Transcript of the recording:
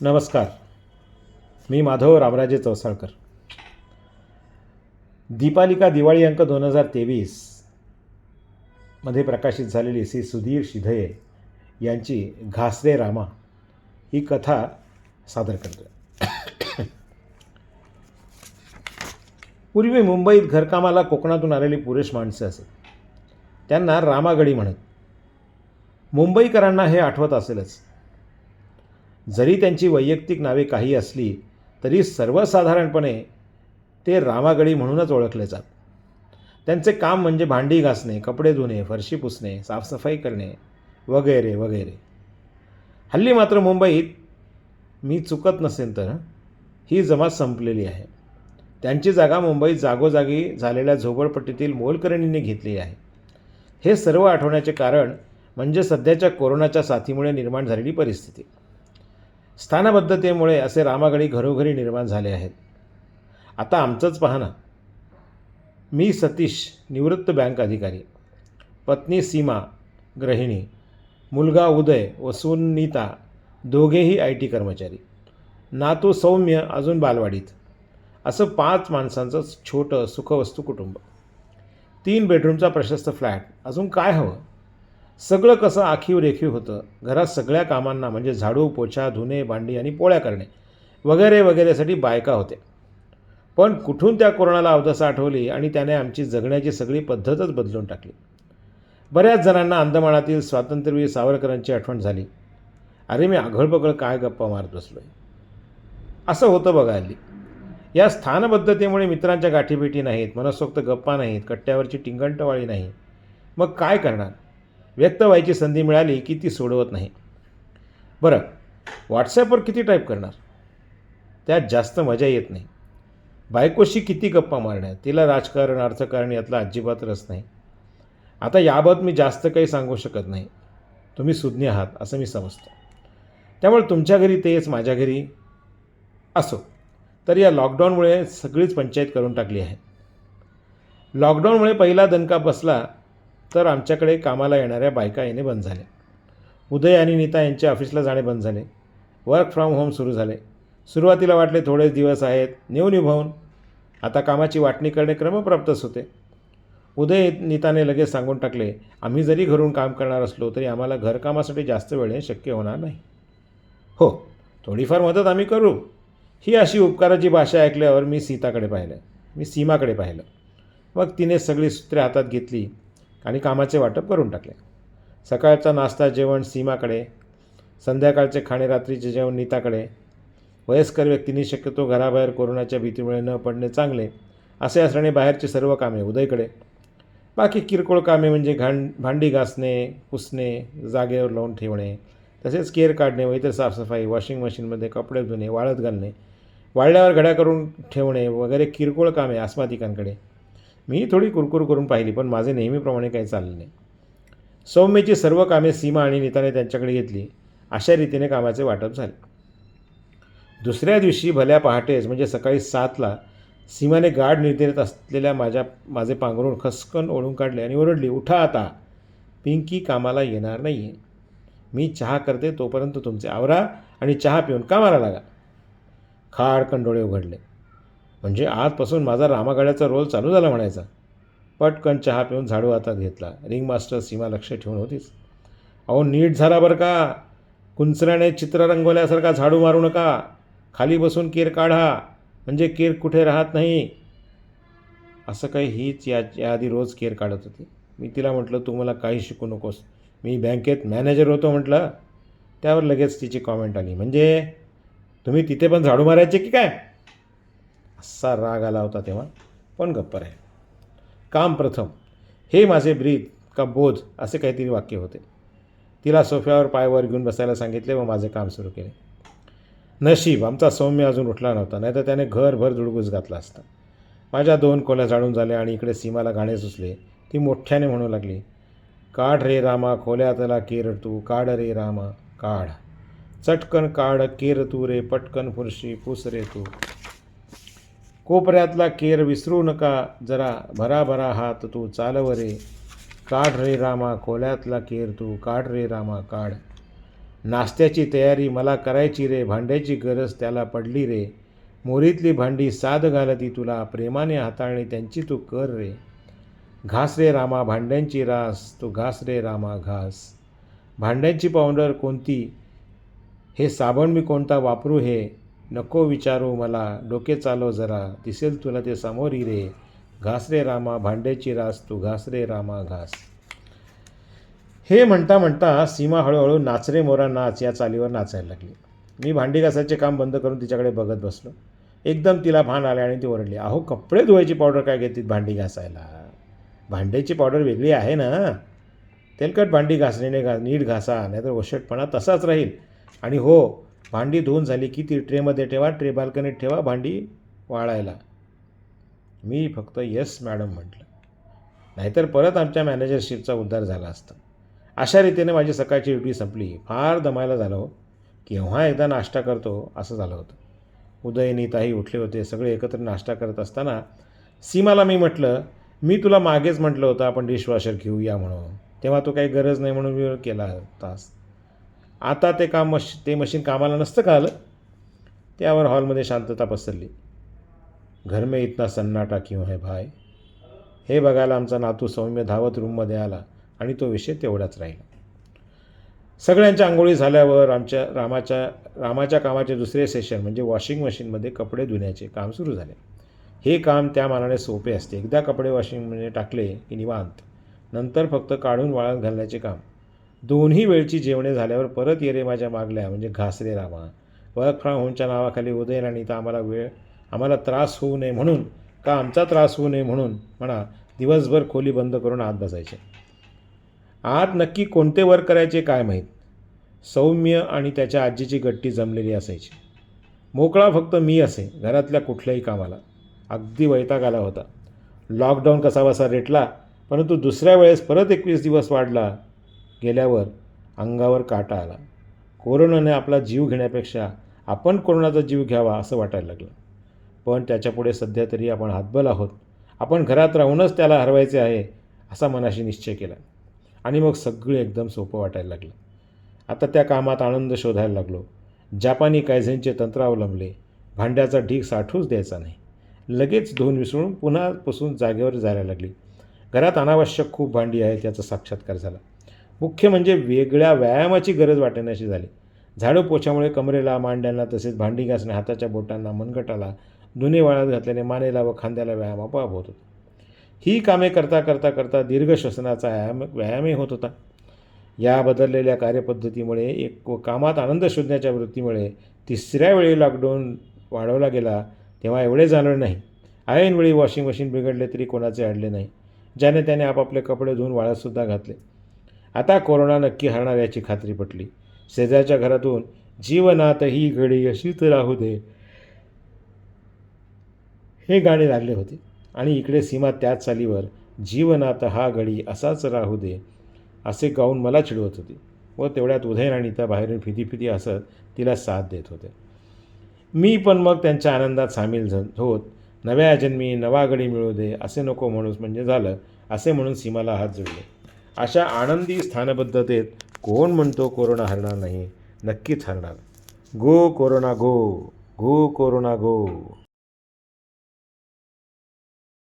नमस्कार. मी माधव रामराजे चौसाळकर दीपालिका दिवाळी अंक दोन हजार तेवीसमध्ये प्रकाशित झालेली श्री सुधीर शिधये यांची घासरे रामा ही कथा सादर करतो पूर्वी मुंबईत घरकामाला कोकणातून आलेली पुरुष माणसं असत त्यांना रामागडी म्हणत. मुंबईकरांना हे आठवत असेलच. जरी त्यांची वैयक्तिक नावे काही असली तरी सर्वसाधारणपणे ते रामागडी म्हणूनच ओळखले जात. त्यांचे काम म्हणजे भांडी घासणे कपडे धुणे फरशी पुसणे साफसफाई करणे वगैरे वगैरे. हल्ली मात्र मुंबईत मी चुकत नसेल तर ही जमात संपलेली आहे. त्यांची जागा मुंबईत जागोजागी झालेल्या झोपडपट्टीतील मोलकरणींनी घेतली आहे. हे सर्व आठवण्याचे कारण म्हणजे सध्याच्या कोरोनाच्या साथीमुळे निर्माण झालेली परिस्थिती. स्थानबद्धतेमुळे असे रामागडी घरोघरी निर्माण झाले आहेत. आता आमचंच पहा ना. मी सतीश निवृत्त बँक अधिकारी. पत्नी सीमा गृहिणी. मुलगा उदय व सुनीता दोघेही आय टी कर्मचारी. नातू सौम्य अजून बालवाडीत. असं पाच माणसांचं छोटं सुखवस्तू कुटुंब. तीन बेडरूमचा प्रशस्त फ्लॅट अजून काय हवं? सगळं कसं आखीव रेखीव होतं? घरात सगळ्या कामांना म्हणजे झाडू पोछा धुणे भांडी आणि पोळ्या करणे वगैरे वगैरेसाठी बायका होत्या. पण कुठून त्या कोरोनाला अवदसा आठवली आणि त्याने आमची जगण्याची सगळी पद्धतच बदलून टाकली? बऱ्याच जणांना अंदमानातील स्वातंत्र्यवीर सावरकरांची आठवण झाली. अरे मी आघळपगळ काय गप्पा मारत बसलो आहे असं होतं बघा हल्ली. या स्थानबद्धतेमुळे मित्रांच्या गाठीभेटी नाहीत मनसोक्त गप्पा नाहीत कट्ट्यावरची टिंगंटवाळी नाही. मग काय करणार? व्यक्त व्हायची संधी मिळाली की ती सोडवत नाही. बरं व्हॉट्सॲपवर किती टाईप करणार? त्यात जास्त मजा येत नाही. बायकोशी किती गप्पा मारण्यात तिला राजकारण अर्थकारण यातला अजिबात रस नाही. आता याबाबत मी जास्त काही सांगू शकत नाही. तुम्ही सुज्ञ आहात असं मी समजतो. त्यामुळे तुमच्या घरी तेच माझ्या घरी असो. तर या लॉकडाऊनमुळे सगळीच पंचायत करून टाकली आहे. लॉकडाऊनमुळे पहिला दणका बसला तर आमच्याकडे कामाला येणाऱ्या बायका येणे बंद झाले. उदय आणि नीता यांचे ऑफिसला जाणे बंद झाले. वर्क फ्रॉम होम सुरू झाले. सुरुवातीला वाटले थोडेच दिवस आहेत. नेऊ निभावून आता कामाची वाटणी करणे क्रमप्राप्तच होते. उदय नीताने लगेच सांगून टाकले आम्ही जरी घरून काम करणार असलो तरी आम्हाला घरकामासाठी जास्त वेळ शक्य होणार नाही. हो थोडीफार मदत आम्ही करू. ही अशी उपकाराची भाषा ऐकल्यावर मी सीताकडे पाहिलं. मी सीमाकडे पाहिलं. मग तिने सगळी सूत्रे हातात घेतली. आणि कामाचे वाटप करून टाकले. सकाळचा नाश्ता जेवण सीमाकडे संध्याकाळचे खाणे रात्रीचे जेवण नीताकडे. वयस्कर व्यक्तींनी शक्यतो घराबाहेर कोरोनाच्या भीतीमुळे न पडणे चांगले असे असल्याने बाहेरची सर्व कामे उदयकडे. बाकी किरकोळ कामे म्हणजे घाण भांडी घासणे पुसणे जागेवर लावून ठेवणे तसेच केअर काढणे व इतर साफसफाई वॉशिंग मशीनमध्ये कपडे धुणे वाळत घालणे वाळल्यावर घड्या करून ठेवणे वगैरे किरकोळ कामे आस्मादिकांकडे. मी थोडी कुरकुर करून पाहिली पण माझे नेहमीप्रमाणे काही चाललं नाही. सौम्यची सर्व कामे सीमा आणि नीताने त्यांच्याकडे घेतली. अशा रीतीने कामाचे वाटप झाले. दुसऱ्या दिवशी भल्या पहाटेच म्हणजे सकाळी सातला सीमाने गाढ निर्धारित असलेल्या माझ्या माझे पांघरून खसकन ओढून काढले आणि ओरडली उठा आता. पिंकी कामाला येणार नाही आहे मी चहा करते तोपर्यंत तुमचे आवरा आणि चहा पिऊन कामाला लागा. खाडकन डोळे उघडले. म्हणजे आजपासून माझा रामागाड्याचा रोल चालू झाला म्हणायचा. पटकन चहा पिऊन झाडू हातात घेतला. रिंगमास्टर सीमा लक्ष ठेवून होतीच. अहो नीट झाला बरं का? कुंचऱ्याने चित्र रंगवल्यासारखा झाडू मारू नका. खाली बसून केर काढा. म्हणजे केर कुठे राहत नाही? असं काही हीच या याआधी रोज केर काढत होती. मी तिला म्हटलं तू मला काही शिकू नकोस. मी बँकेत मॅनेजर होतो म्हटलं. त्यावर लगेच तिची कॉमेंट आली. म्हणजे तुम्ही तिथे पण झाडू मारायचे की काय? असा राग आला होता तेव्हा. पण गप्पर आहे काम प्रथम. हे माझे ब्रीद का बोध असे काहीतरी वाक्य होते. तिला सोफ्यावर पायवर घेऊन बसायला सांगितले व माझे काम सुरू केले. नशीब आमचा सौम्य अजून उठला नव्हता नाहीतर त्याने घरभर धुडगूस घातला असता. माझ्या दोन कोल्या झाडून झाल्या आणि इकडे सीमाला गाणे सुचले. ती मोठ्याने म्हणू लागली काढ रे रामा खोल्यातला केर तू काढ रे रामा काढ. चटकन काढ केर तू रे पटकन फुरशी पुस रे तू. कोपऱ्यातला केर विसरू नका जरा भराभरा हात तू चालव रे काढ रे रामा खोल्यातला केर तू काढ रे रामा काढ. नाश्त्याची तयारी मला करायची रे भांड्याची गरज त्याला पडली रे. मोरीतली भांडी साध घालती तुला प्रेमाने हाताळणी त्यांची तू कर रे. घास रे रामा भांड्यांची रास तू घास रे रामा घास. भांड्यांची पावडर कोणती? हे साबण मी कोणता वापरू हे? नको विचारू मला डोके चालव जरा दिसेल तुला ते समोरी रे घास रे रामा भांड्याची रास तू घास रे रामा घास. हे म्हणता म्हणता सीमा हळूहळू नाचरे मोरा नाच या चालीवर नाचायला लागली. मी भांडी घासायचे काम बंद करून तिच्याकडे बघत बसलो. एकदम तिला भान आले आणि ती ओरडली अहो कपडे धुवायची पावडर काय घेतील भांडी घासायला? भांड्याची पावडर वेगळी आहे ना? तेलकट भांडी घासणीने घा नीट घासा नाहीतर ओशटपणा तसाच राहील. आणि हो भांडी धुवून झाली की ती ट्रेमध्ये ठेवा ट्रे बाल्कनीत ठेवा भांडी वाळायला. मी फक्त येस मॅडम म्हटलं. नाहीतर परत आमच्या मॅनेजरशिपचा उद्धार झाला असता. अशा रीतीने माझी सकाळची ड्युटी संपली. फार दमायला झालं हो केव्हा एकदा नाश्ता करतो असं झालं होतं. उदयनीताही उठले होते सगळे एकत्र नाश्ता करत असताना सीमाला मी म्हटलं मी तुला मागेच म्हटलं होतं आपण डिशवॉशर घेऊया म्हणून. तेव्हा तो काही गरज नाही म्हणून मी केला तास आता ते काम मश ते मशीन कामाला नसतं का आलं? त्यावर हॉलमध्ये शांतता पसरली. घर में इतना सन्नाटा क्यों है भाय हे बघायला आमचा नातू सौम्य धावत रूममध्ये आला आणि तो विषय तेवढाच राहिला. सगळ्यांच्या आंघोळी झाल्यावर आमच्या रामाच्या रामाच्या कामाचे दुसरे सेशन म्हणजे वॉशिंग मशीनमध्ये कपडे धुण्याचे काम सुरू झाले. हे काम त्या मानाने सोपे असते. एकदा कपडे वॉशिंगमध्ये टाकले की निवांत. नंतर फक्त काढून वाळत घालण्याचे काम. दोन्ही वेळची जेवणे झाल्यावर परत येरे माझ्या मागल्या म्हणजे घासरे रामा. वर्क फ्रॉम होमच्या नावाखाली उदयन आणि तर आम्हाला वेळ आम्हाला त्रास होऊ नये म्हणून का आमचा त्रास होऊ नये म्हणून म्हणा दिवसभर खोली बंद करून आत बसायचे. आत नक्की कोणते वर्क करायचे काय माहीत? सौम्य आणि त्याच्या आजीची गट्टी जमलेली असायची. मोकळा फक्त मी असे घरातल्या कुठल्याही कामाला. अगदी वैताग आला होता. लॉकडाऊन कसा बसा रेटला परंतु दुसऱ्या वेळेस परत एकवीस दिवस वाढला गेल्यावर अंगावर काटा आला. कोरोनाने आपला जीव घेण्यापेक्षा आपण कोरोनाचा जीव घ्यावा असं वाटायला लागलं. पण त्याच्यापुढे सध्या तरी आपण हातबल आहोत. आपण घरात राहूनच त्याला हरवायचे आहे असा मनाशी निश्चय केला. आणि मग सगळं एकदम सोपं वाटायला लागलं. आता त्या कामात आनंद शोधायला लागलो. जापानी कायझेनचे तंत्र अवलंबले. भांड्याचा ढीक साठूच द्यायचा नाही. लगेच धुवून विसरून पुन्हा पुसून जागेवर जायला लागली. घरात अनावश्यक खूप भांडी आहेत याचा साक्षात्कार झाला. मुख्य म्हणजे वेगळ्या व्यायामाची गरज वाटेनाशी झाली. झाडू पोछामुळे कमरेला मांड्यांना तसेच भांडी घासणे हाताच्या बोटांना मनगटाला दुने वाळत घातल्याने मानेला व खांद्याला व्यायाम आपोआप होत होता. ही कामे करता करता करता दीर्घ श्वसनाचा व्यायाम व्यायामही होत होता. या बदललेल्या कार्यपद्धतीमुळे एक व कामात आनंद शोधण्याच्या वृत्तीमुळे तिसऱ्या वेळी लॉकडाऊन वाढवला गेला तेव्हा एवढे जाणवले नाही. ऐनवेळी वॉशिंग मशीन बिघडले तरी कोणाचे अडले नाही. ज्याने त्याने आपापले कपडे धुवून वाळतसुद्धा घातले. आता कोरोना नक्की हरणार याची खात्री पटली. शेजारच्या घरातून जीवनात ही घडी अशीच राहू दे. हे गाणे लागले होते. आणि इकडे सीमा त्याच चालीवर जीवनात हा घडी असाच राहू दे असे गाऊन मला चिडवत होती. व तेवढ्यात उदयराणीता आणि त्या बाहेरून फिदी फिदी असत तिला साथ देत होते. मी पण मग त्यांच्या आनंदात सामील होत नव्या जन्मी नवा गडी मिळू दे असे नको म्हणूस म्हणजे झालं असे म्हणून सीमाला हात जोडले. अशा आनंदी स्थानबद्धतेत कोण म्हणतो कोरोना हरणार नाही? नक्कीच हरणार. गो कोरोना गो गो कोरोना गो.